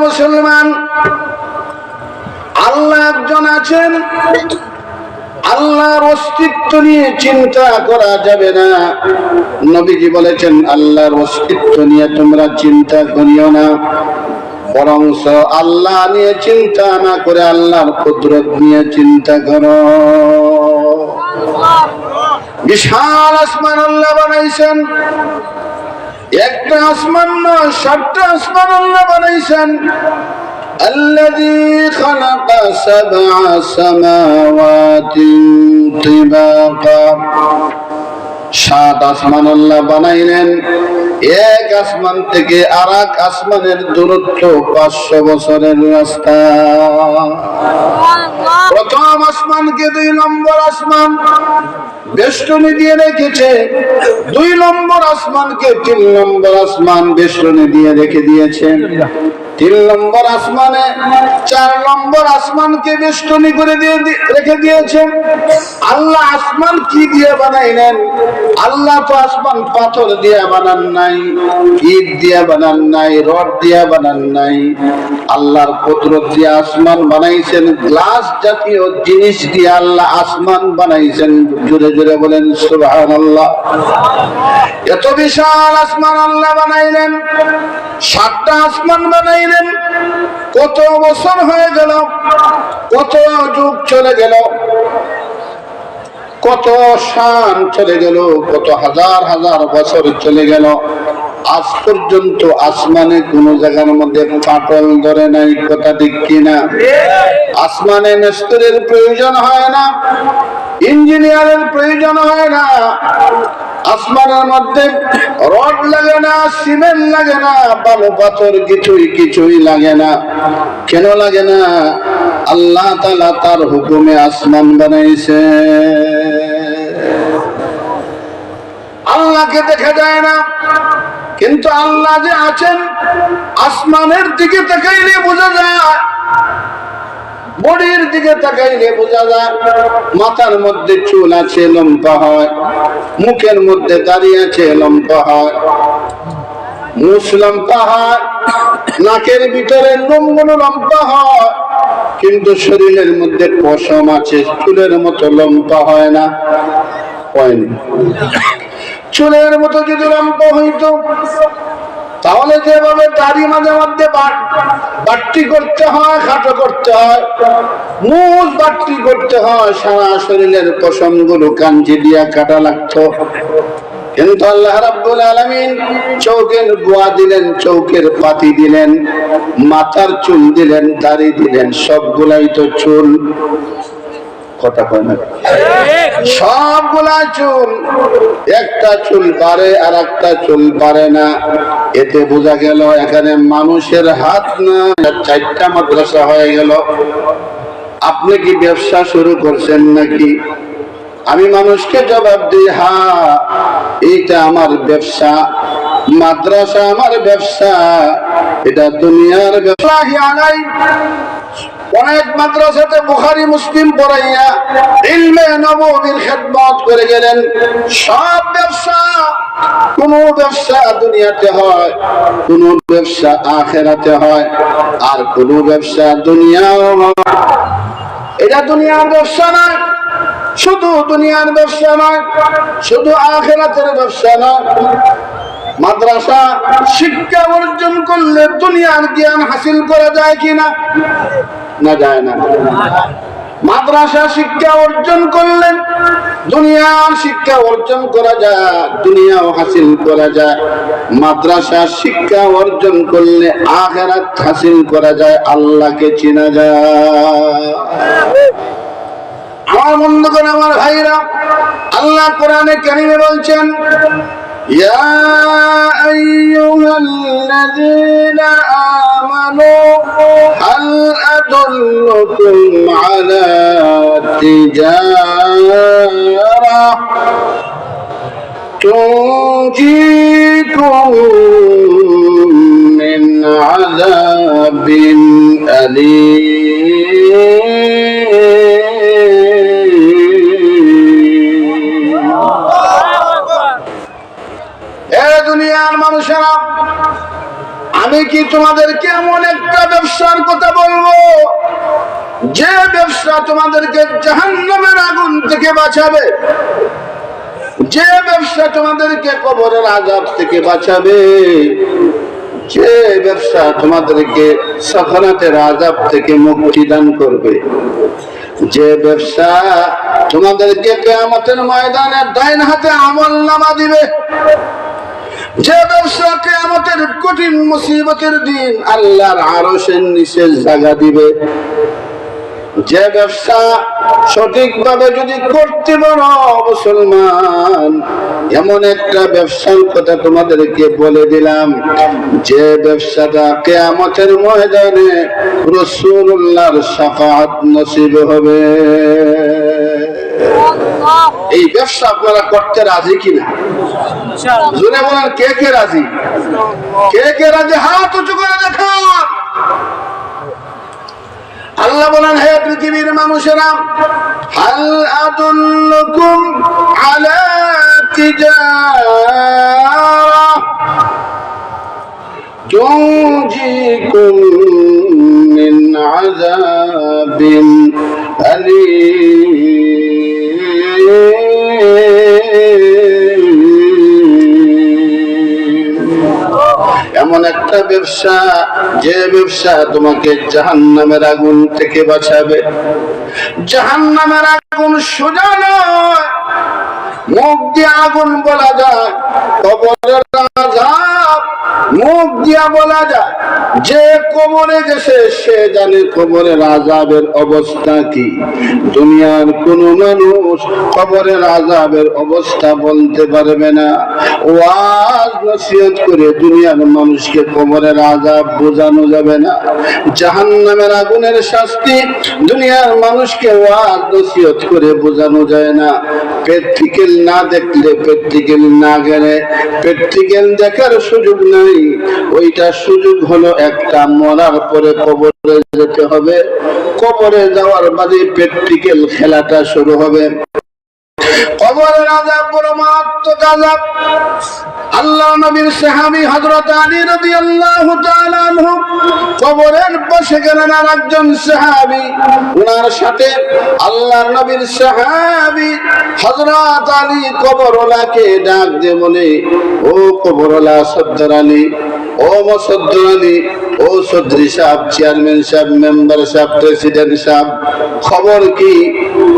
মুসলমান আল্লাহ একজন আছেন আল্লাহর অস্তিত্ব নিয়ে চিন্তা করা যাবে না। নবীজি বলেছেন আল্লাহর অস্তিত্ব নিয়ে তোমরা চিন্তা করিও না বরং আল্লাহ নিয়ে চিন্তা না করে আল্লাহর কুদরত নিয়ে চিন্তা করো। বিশাল আসমান আল্লাহ বানাইছেন একটা আসমান নয় সাতটা আসমান আল্লাহ বানাইছেন الذي خلق سبع سماوات طباقا সাত আসমান আল্লাহ বানাইলেন এক আসমান থেকে আর এক আসমানের দূরত্ব পাঁচশো বছরের রাস্তা। প্রথম আসমানকে দুই নম্বর আসমান বেষ্টনী দিয়ে রেখেছে, দুই নম্বর আসমানকে তিন নম্বর আসমান বেষ্টনী দিয়ে রেখে দিয়েছেন তিন নম্বর আসমানে চার নম্বর আসমানকে বেষ্টনী করে দিয়ে রেখে দিয়েছেন আল্লাহ আসমান কি দিয়ে বানাইলেন? আল্লাহ তো আসমান পাথর দিয়ে বানান নাই। ইট দিয়ে বানান নাই রড দিয়ে বানান নাই। আল্লাহর কুদরত আসমান বানাইছেন, গ্লাস জাতীয় জিনিস আল্লাহ আসমান বানাইছেন। বলেন, সুবহানাল্লাহ। এত বিশাল আসমান আল্লাহ বানাইলেন, সাতটা আসমান বানাইলেন, কত বছর হয়ে গেল, কত যুগ চলে গেল, কত শান চলে গেল, কত হাজার হাজার বছর চলে গেল। আজ পর্যন্ত আসমানে কোন জায়গার মধ্যে ফাটল ধরে নাই, কথা ঠিক কিনা? আসমানে মিস্ত্রির প্রয়োজন হয় না, ইঞ্জিনিয়ারের প্রয়োজন হয় না। আসমানের মধ্যে রড লাগে না, সিমেন্ট লাগে না, বালু পাথর কিছুই কিছুই লাগে না। কেন লাগে না? আল্লাহ তালা তার হুকুমে আসমান বানাইছে। আল্লাহকে দেখা যায় না। কিন্তু আল্লাহ যে আছেন, আসমানের দিকে তাকাইলে বোঝা যায়, বডির দিকে তাকাইলে বোঝা যায়, মাথার মধ্যে চুল আছে, লম্বা হয়, মুখের মধ্যে দাঁড়িয়ে আছে, লম্বা হয়। মুছ লম্বা হয়, নাকের ভিতরে লোমগুলো লম্বা হয়, কিন্তু শরীরের মধ্যে পশম আছে, চুলের মতো লম্বা হয় না। হয়নি চুলের মতো যদি লম্বা হইতো, তাহলে যেভাবে দাড়ি মাঝে মধ্যে বাট- বাট্টি করতে হয়, খাটো করতে হয় মুখ বাট্টি করতে হয়, সারা শরীরের পশমগুলো কাঞ্চি দিয়া কাটা লাগতো। কিন্তু আল্লাহ রাব্বুল আলামিন চৌকের গোয়া দিলেন, চৌকের পাতি দিলেন, মাথার চুল দিলেন, দাড়ি দিলেন, সবগুলাই তো চুল। কথা কয় না? সবগুলা চুল, একটা চুল পারে আর একটা চুল পারে না। এতে বোঝা গেল এখানে মানুষের হাত না, চারটা মাদ্রাসা হয়ে গেল। আপনি কি ব্যবসা শুরু করছেন নাকি? আমি মানুষকে জবাব দিই, হা, এইটা আমার ব্যবসা, মাদ্রাসা আমার ব্যবসা, এটা দুনিয়ার ব্যবসা। অনেক মাদ্রাসাতে বুখারি, মুসলিম পড়াইয়া ইলমে নবীর খেদমত করে গেলেন। সব ব্যবসা কোন ব্যবসা দুনিয়াতে হয়, কোন ব্যবসা আখেরাতে হয়, আর কোন ব্যবসা দুনিয়াও এটা দুনিয়ার ব্যবসা নয়, শুধু দুনিয়ার ব্যবসা নয়, শুধু আখেরাতের ব্যবসা নয়। মাদ্রাসা শিক্ষা অর্জন করলে দুনিয়ার জ্ঞান হাসিল করা যায় কিনা? না যায় না। মাদ্রাসা শিক্ষা অর্জন করলেন, দুনিয়ার শিক্ষা অর্জন করা যায়, দুনিয়াও হাসিল করা যায়। মাদ্রাসা শিক্ষা অর্জন করলে আখেরাত হাসিল করা যায়, আল্লাহকে চেনা যায়। আমার করে আমার ভাইরা, আল্লাহ কোরআনে কেন বলছেন, ইয়া আইয়ুহাল্লাযীনা أدلكم على تجارة تنجيكم من عذاب أليم এ দুনিয়ার মানুষেরা আমি আমি কি তোমাদেরকে এমন একটা ব্যবসার কথা বলবো যে ব্যবসা তোমাদেরকে জাহান্নামের আগুন থেকে বাঁচাবে, যে ব্যবসা তোমাদেরকে কবরের আজাব থেকে বাঁচাবে, যে ব্যবসা তোমাদেরকে সফরাতের আজাব থেকে মুক্তি দান করবে, যে ব্যবসা তোমাদেরকে কেয়ামতের ময়দানে ডাইন হাতে আমল নামা দিবে, যে ব্যবসা কেয়ামতের কঠিন মুসিবতের দিন আল্লাহর আরশের নিচে জায়গা দিবে। যে ব্যবসা সঠিকভাবে যদি করতে পারো মুসলমান এমন একটা ব্যবসার কথা তোমাদেরকে বলে দিলাম। যে ব্যবসাটা কেয়ামতের ময়দানে রসুল্লাহর সাফাত নসিব হবে। এই ব্যবসা আপনারা করতে রাজি কিনা? জোরে বলেন কে কে রাজি? কে কে রাজি? হাত উঁচু করে দেখান। আল্লাহ বলেন হে পৃথিবীর মানুষেরা হাল আদুল্লুকুম আলা তিজারা তুজিকুম মিন আযাবিন এমন একটা ব্যবসা, যে ব্যবসা তোমাকে জাহান নামের আগুন থেকে বাঁচাবে। জাহান্নামের আগুন সোজা নয়, মুখ দিয়ে আগুন বলা যায়, কবরের আজাব মুখ দিয়া বলা যায়। যে কবরে গেছে, সে জানে কবরের আজাবের অবস্থা কি। দুনিয়ার কোন মানুষ কবরের আজাবের অবস্থা বলতে পারবে না। ওয়াজ নসিহত করে দুনিয়ার মানুষকে কবরের আজাব বোঝানো যাবে না। জাহান্নামের আগুনের শাস্তি দুনিয়ার মানুষকে ওয়াজ নসিহত করে বোঝানো যায় না। প্র্যাকটিক্যাল না দেখলে প্র্যাকটিক্যাল না গেলে প্র্যাকটিক্যাল দেখার সুযোগ নাই। ওইটা সুযোগ হলো একটা মরার পরে কবরে যেতে হবে। কবরে যাওয়ার বাদে প্র্যাকটিক্যাল খেলাটা শুরু হবে। কবরের আজাব বড় মারাত্মক আজাব আল্লাহ নবীর হযরত আলী রাদিয়াল্লাহু তাআলা আনহু কবরের পাশে গেলেন ওনার সাথে আল্লাহর নবীর হযরত আলী ডাক দিয়ে বলে, ও কবরওয়ালা সদ্দর ও মসদ্দর ও চৌধুরী সাহেব, চেয়ারম্যান সাহেব, মেম্বার সাহেব, প্রেসিডেন্ট সাহেব, খবর কি?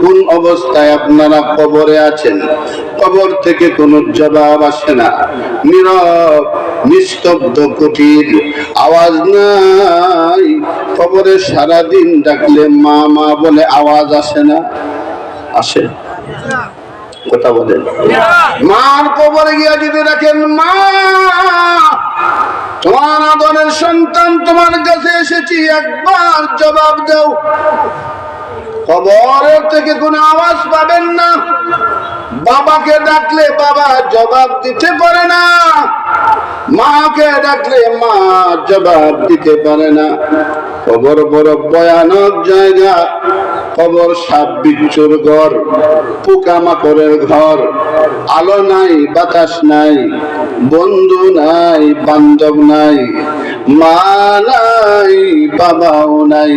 কোন অবস্থায় আপনারা কবরে আছেন। কবর থেকে কোনো জবাব আসে না। নীরব, নিস্তব্ধ, কঠিন আওয়াজ নাই। কবরে সারাদিন ডাকলে মা মা বলে আওয়াজ আসে না। আসে। কথা বলেন। মার কবরে গিয়া যদি দেখেন মা, তোমার আদরের সন্তান তোমার কাছে এসেছি, একবার জবাব দাও। কবরের থেকে কোনো আওয়াজ পাবেন না। বাবাকে ডাকলে বাবা জবাব দিতে পারে না। মাকে ডাকলে মা জবাব দিতে পারে না। কবর বড় ভয়ানক জায়গা। কবর সাপ বিচ্ছুর ঘর, পোকামাকড়ের ঘর। আলো নাই, বাতাস নাই, বন্ধু নাই, বান্ধব নাই। মা নাই বাবাও নাই।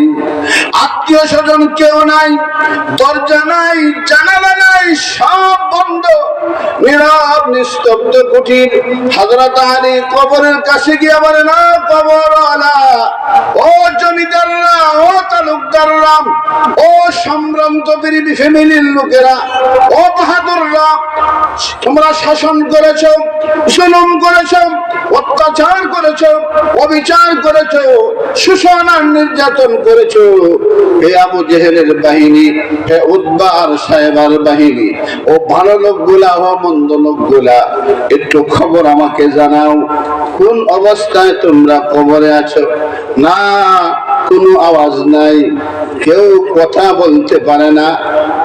আত্মীয় স্বজন কেউ নাই, দরজা নাই, জানালা নাই, সব বন্ধ। নীরব, নিস্তব্ধ কুটির হজরত আলী কবরের কাছে গিয়ে বলে, না কবর ও জমিদাররা ও তালুকদাররা ও সম্ভ্রান্ত ফ্যামিলির লোকেরা, ও বাহাদুররা তোমরা শাসন করেছ, জুলুম করেছ, অত্যাচার করেছ, অবিচার করেছ শোষণ আর নির্যাতন করেছ। হে আবু জেহেলের বাহিনী, হে উদ্বার সাহেবার বাহিনী, ও ভালো লোকগুলা, ও মন্দ লোকগুলা, একটু খবর আমাকে জানাও, কোন অবস্থায় তোমরা কবরে আছো? না, কোনো আওয়াজ নাই, কেউ কথা বলতে পারে না।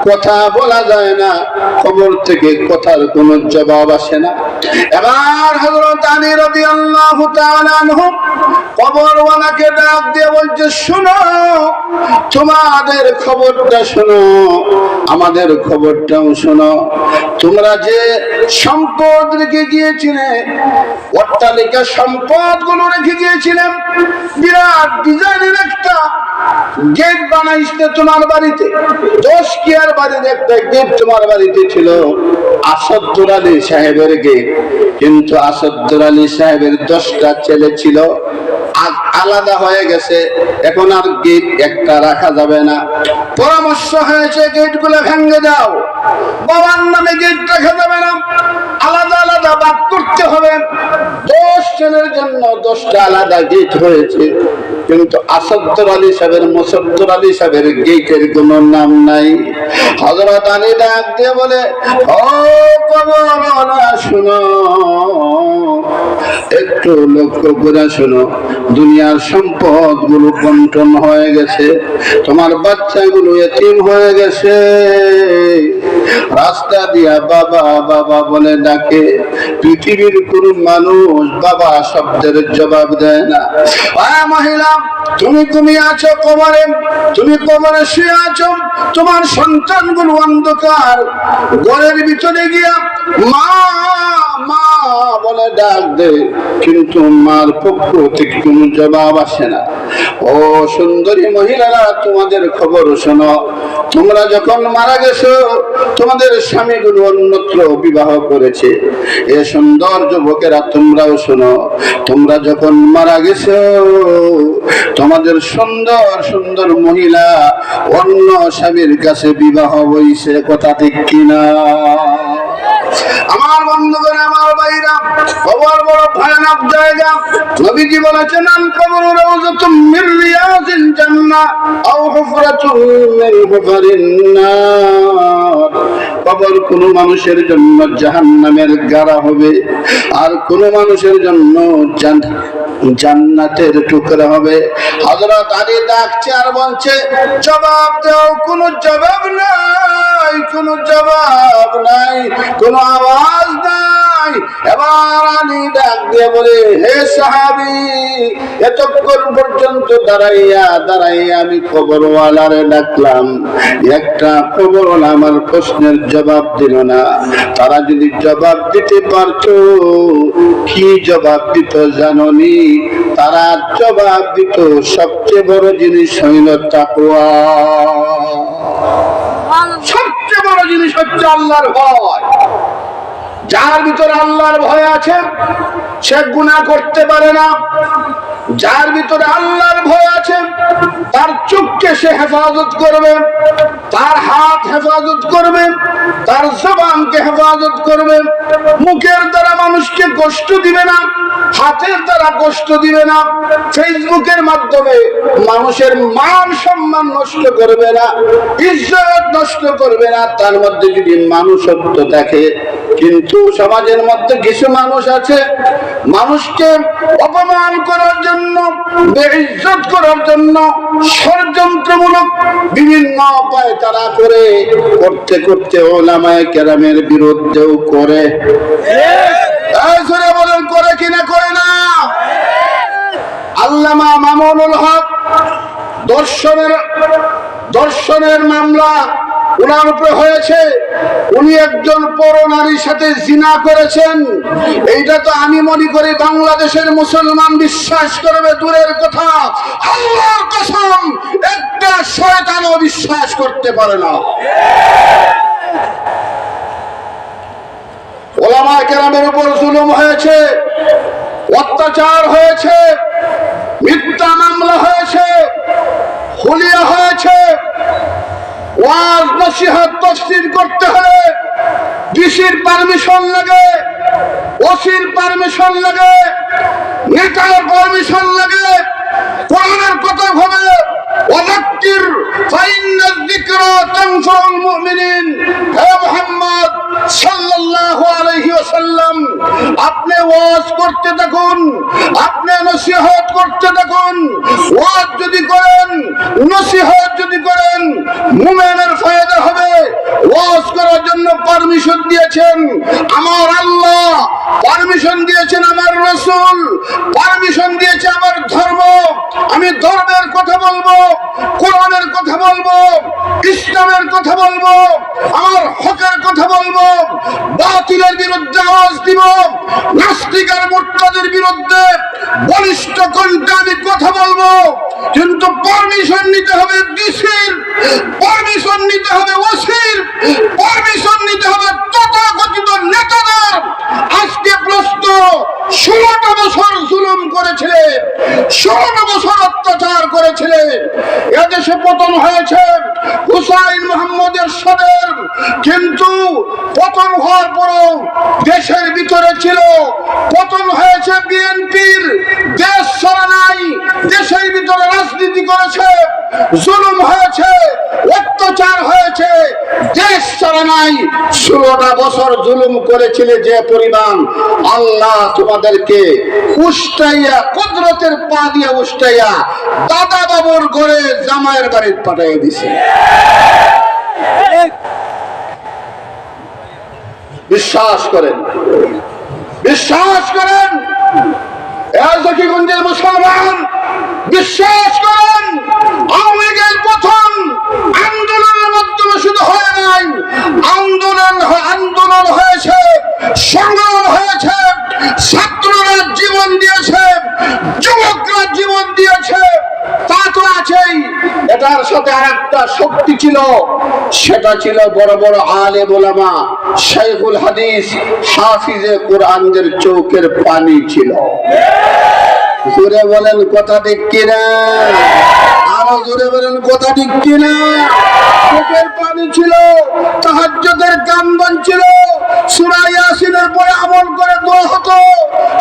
কথা বলা যায় না খবর থেকে কথার কোনো জবাব আসে না। এবার হযরত আলী তাআলা আনহু ডাক দিয়ে বলছে, শোনো, তোমাদের খবরটা শোনো, আমাদের খবরটাও শোনো। তোমরা যে সম্পদ রেখে গিয়েছিলে, অট্টালিকা সম্পদগুলো রেখে গিয়েছিলেন বিরাট ডিজাইনের একটা গেট বানাইছে তোমার বাড়িতে। দশ কিয়ার একটা গেট তোমার বাড়িতে ছিল। আলী সাহেবের গেট কিন্তু আলী সাহেবের দশটা ছেলে ছিল। আলাদা হয়ে গেছে। এখন আর গেট একটা রাখা যাবে না। পরামর্শ হয়েছে গেটগুলো ভেঙে দাও। বাবার নামে গেট রাখা যাবে না। আলাদা আলাদা বাদ করতে হবে। দশ জনের জন্য দশটা আলাদা গেট হয়েছে। কিন্তু আসাদুর আলী সাহেবের মুসদ্দুর আলী সাহেবের গেটের কোনো নাম নাই। হজরত আলী ডাক দিয়ে বলে শুনো। একটু লক্ষ্য করে শোনো, দুনিয়ার সম্পদগুলো বন্টন হয়ে গেছে। তোমার বাচ্চাগুলো এতিম হয়ে গেছে। রাস্তা দিয়া বাবা বাবা বলে ডাকে। পৃথিবীর কোন মানুষ বাবা শব্দের জবাব দেয় না। মহিলা, তুমি তুমি আছো কোমরে, তুমি কোমরে শুয়ে আছো, তোমার সন্তানগুলো অন্ধকার। ঘরের ভিতরে গিয়া মা মা বলে ডাক দে, কিন্তু মার পক্ষ থেকে কোনো জবাব আসে না। ও সুন্দরী মহিলারা, তোমাদের খবর শোনো। তোমরা যখন মারা গেছো, তোমাদের স্বামীগুলো অন্যত্র বিবাহ করেছে। এ সুন্দর যুবকেরা, তোমরাও শোনো। তোমরা যখন মারা গেছো, তোমাদের সুন্দর সুন্দর মহিলা অন্য স্বামীর কাছে বিবাহ বইছে কথা ঠিক কিনা? আমার বন্ধুগণ, আমার ভাইরা, খবর বড় ভয়ানক জায়গা। নবীজি বলেছেন আন কবর রাউজাতুম মিন রিয়াজিল জান্নাহ আও হুফরাতুম মিন হুফারিন নার। কবর কোন মানুষের জন্য জাহান্নামের গাড়া হবে, আর কোন মানুষের জন্য জান্নাতের টুকরা হবে। হযরত আলী ডাকছে আর বলছে, জবাব দাও, কোনো জবাব নাই, কোনো জবাব নাই, কোনো আওয়াজ নাই। এবার আলী ডাক দিয়ে বলে, হে সাহাবি, এতক্ষণ পর্যন্ত দাঁড়াইয়া দাঁড়াইয়া আমি খবরওয়ালারে ডাকলাম। একটা খবরওয়ালা আমার প্রশ্নের জবাব দিল না। তারা যদি জবাব দিতে পারত, কি জবাব দিত জাননি? তারা জবাব দিত, সবচেয়ে বড় জিনিস হইল তাকুয়া সবচেয়ে বড় জিনিস হচ্ছে আল্লাহর ভয়। যার ভিতরে আল্লাহর ভয় আছে, সে গুনাহ করতে পারে না। যার ভিতরে আল্লাহর ভয় আছে, তার চোখকে সে হেফাজত করবে, তার হাত হেফাজত করবে, তার জবানকে হেফাজত করবে। মুখের দ্বারা মানুষকে কষ্ট দিবে না, হাতের দ্বারা কষ্ট দিবে না, ফেসবুকের মাধ্যমে মানুষের মান সম্মান নষ্ট করবে না, ইজ্জত নষ্ট করবে না, তার মধ্যে যদি মানুষত্ব দেখে কিন্তু সমাজের মধ্যে কিছু মানুষ আছে, মানুষকে অপমান করার জন্য, বেইজ্জত করার জন্য ষড়যন্ত্রমূলক বিভিন্ন উপায় তারা করে, করতে করতে ওলামায় কেরামের বিরুদ্ধেও করে। বলেন, করে কিনা করে না? আল্লামা মামুনুল হক দর্শনের দর্শনের মামলা ওনার উপরে হয়েছে। উনি একজন পর নারীর সাথে জিনা করেছেন। এইটা তো আমি মনে করি বাংলাদেশের মুসলমান বিশ্বাস করবে, দূরের কথা। কসম, একটা শয়তানও বিশ্বাস করতে পারে না। ওলামা কেরামের উপর জুলুম হয়েছে, অত্যাচার হয়েছে, মিথ্যা মামলা হয়েছে হুলিয়া হয়েছে করতে ডিসির পারমিশন লাগে। ওসির পারমিশন লাগে। নেতার পারমিশন লাগে। কোরআনের কথা ভাবে ওয়াদাক্কির ফাইন্নাল যিকরা তানফাউল মুমিনিন হে মুহাম্মদ, সাল্লাল্লাহু আলাইহি ওয়াসাল্লাম, আপনি ওয়াজ করতে থাকুন, আপনি নসিহত করতে থাকুন। ওয়াজ যদি করেন, নসিহত যদি করেন, মুমিনের ফায়দা হবে। ওয়াজ করার জন্য পারমিশন দিয়েছেন। আমার আল্লাহ পারমিশন দিয়েছেন আমার রসুল পারমিশন দিয়েছে আমার ধর্ম। আমি ধর্মের কথা বলব, কোরআনের কথা বলব, ইসলামের কথা বলব, আমার হকের কথা বলব, বাতিলের বিরুদ্ধে আওয়াজ দিব, নাস্তিকের মোট্টাদের বিরুদ্ধে বলিষ্ঠ কণ্ঠে আমি কথা বলব। কিন্তু পারমিশন নিতে হবে ডিসির, পারমিশন নিতে হবে ওসির, পারমিশন নিতে হবে তথাকথিত নেতাদের। আজকে প্রশ্ন জুলুম করেছিলেন? ষোলোটা অত্যাচার এদেশে পতন হয়েছে। হুসাইন মোহাম্মদের সদের কিন্তু পতন হওয়ার পরও দেশের ভিতরে ছিল। পতন হয়েছে বিএনপির। দেশ চলা নাই। দেশের ভিতরে রাজনীতি করেছে। জুলুম হয়েছে। অত্যাচার হয়েছে। দেশ চলা নাই। ষোলোটা বছর জুলুম করেছিলে যে পরিমাণ। আল্লাহ তোমাদেরকে উষ্টাইয়া কুদরতের পা দিয়ে উষ্টাইয়া দাদা বাবুর ঘরে জামাইয়ের বাড়িতে পাঠিয়ে দিছে। বিশ্বাস করেন। বিশ্বাস করেন। জকিগঞ্জের মুসলমান, বিশ্বাস করেন। আওয়ামী প্রথম আন্দোলনের মাধ্যমে শুধু হয় নাই, আন্দোলন আন্দোলন হয়েছে, সংগ্রাম হয়েছে, ছাত্ররা জীবন দিয়েছে, যুবকরা জীবন দিয়েছে। এটার সাথে একটা শক্তি ছিল। সেটা ছিল বড় বড় আলে বোলামা হাদিস কোরআনদের চৌকের পানি ছিল। বলেন কথা ঠিক কিনা আরও জোরে বলেন, কথা ঠিক কিনা? চোখের পানি ছিল, তাহাজ্জুদের কান্দন ছিল সূরা ইয়াসিনের পরে আমল করে দোয়া হতো,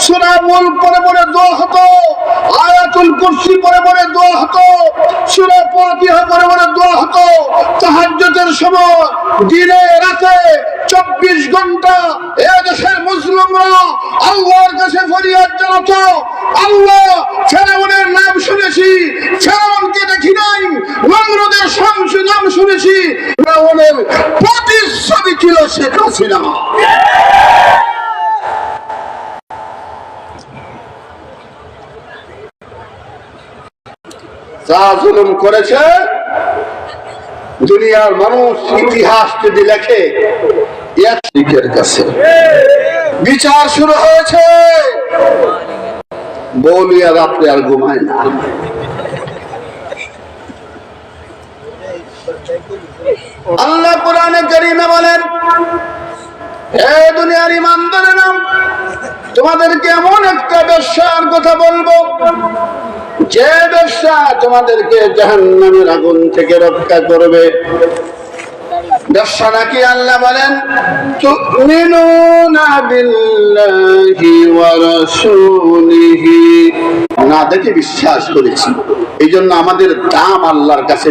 সূরা মুলক পরে পরে দোয়া হতো, আয়াতুল কুরসি পরে পরে দোয়া হতো, সূরা ফাতিহা পরে পরে দোয়া হতো, তাহাজ্জুদের সময় দিনে রাতে চব্বিশ ঘণ্টা এ দেশের মুসলিমরা আল্লাহর কাছে ফরিয়াদ জানাতো, আল্লাহ শেখ জুলুম করেছে, দুনিয়ার মানুষ ইতিহাস যদি লেখে কাছে। বিচার শুরু হয়েছে। বলিয়া রাত্রে আর ঘুমায় না। আল্লাহ কোরআনে কারিমে বলেন হে দুনিয়ার ইমানদারের নাম তোমাদেরকে এমন একটা ব্যবসার কথা বলব, যে ব্যবসা তোমাদেরকে জাহান্নামের আগুন থেকে রক্ষা করবে। ব্যবসা নাকি আল্লাহ বলেন, তুমিনুনা বিল্লাহি ওয়া রাসূলিহি। না, দেখে বিশ্বাস করেছি। এই জন্য আমাদের দাম আল্লাহর কাছে